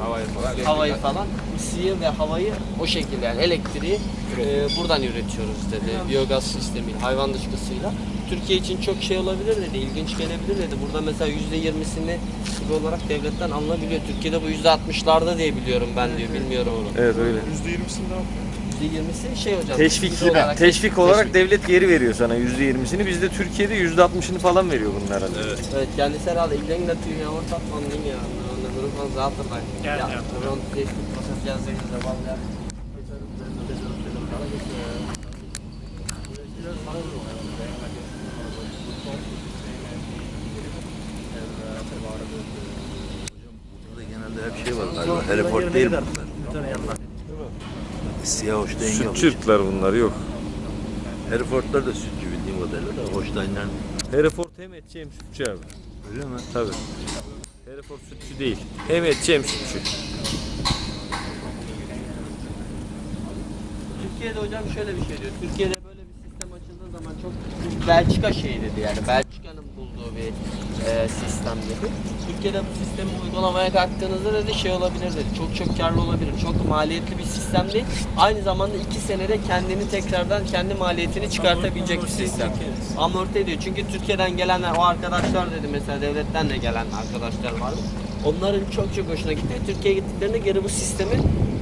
Havayı falan. havayı falan ısıyı ve havayı o şekilde yani elektriği e, buradan üretiyoruz dedi. Biyogaz sistemiyle, hayvan dışkısıyla. Türkiye için çok şey olabilir dedi, ilginç gelebilir dedi. Burada mesela yüzde yirmisini gibi olarak devletten alınabiliyor. Türkiye'de bu yüzde altmışlarda diye biliyorum ben diyor, bilmiyorum onu. Evet öyle. %20'sini ne yapıyor? Yüzde yirmisi şey hocam. Teşvik, subsidi olarak- teşvik olarak teşvik. devlet geri veriyor sana %20'sini. Bizde Türkiye'de %60'ını falan veriyor bunun herhalde. Evet. Evet, kendisi herhalde ilden natuur ja wordt dat van dingen aan de rug van zaterdag. Ja, ja. rond deze proces ja zeggen ze wel ja. Burada genelde hep şey var galiba. Hereford değil bunlar. Siyah Hoştayn yok. Sütçü bunlar yok. Herefordlar da sütçü bildiğim kadarıyla da Hoştaynlar Hereford hem etçi hem sütçü abi. öyle mi? Tabii. Hereford sütçü değil. Hem etçi hem sütçü. Türkiye'de hocam şöyle bir şey diyor. Türkiye'de böyle bir sistem açıldığı zaman çok Belçika şeyi dedi yani. Bulduğu bir e, sistem dedi. Türkiye'de bu sistemi uygulamaya kalktığınızda dedi şey olabilir dedi. Çok çok karlı olabilir. Çok maliyetli bir sistem değil. Aynı zamanda iki senede kendini tekrardan kendi maliyetini çıkartabilecek bir sistem. Amorti ediyor. Çünkü Türkiye'den gelenler o arkadaşlar dedi mesela devletten de gelen arkadaşlar vardı. Onların çok çok hoşuna gitti. Türkiye'ye gittiklerinde geri bu sistemi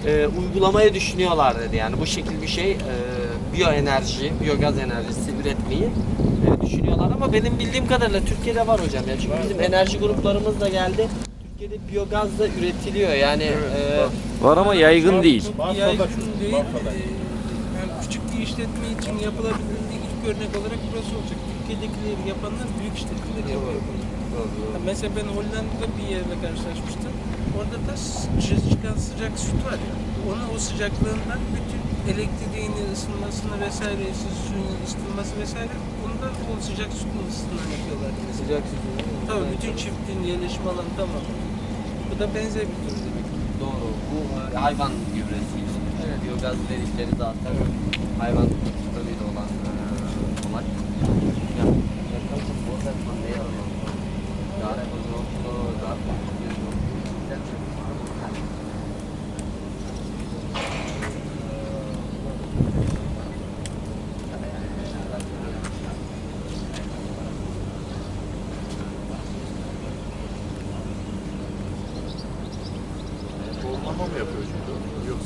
e, uygulamayı düşünüyorlar dedi. Yani bu şekil bir şey e, biyoenerji, biyogaz enerjisi üretmeyi e, düşünüyorlar ama benim bildiğim kadarıyla Türkiye'de var hocam. Yani çünkü bizim enerji gruplarımız da geldi. Türkiye'de biyogaz da üretiliyor. Yani e, Var ama yaygın değil. yaygın değil. Ee, Yani küçük bir işletme için yapılabildiği ilk örnek olarak burası olacak. Türkiye'dekileri yapanlar büyük işletmeler yapıyor bunu. Ya Mesela ben Hollanda'da bir yerle karşılaşmıştım. Orada da çıkan sıcak süt var ya. Onu o sıcaklığından bütün elektriğini, ısınmasını vesaire, suyun ısıtılması vesaire onu da o sıcak sütün ısısından yapıyorlar. Mesela. sıcak sütü. Tabii bütün çiftliğin yerleşim alanı tamam. Bu da benzer bir durum demek. Doğru. Bu e, hayvan gübresi için. Biyogaz dedikleri zaten hayvan momento. Eu,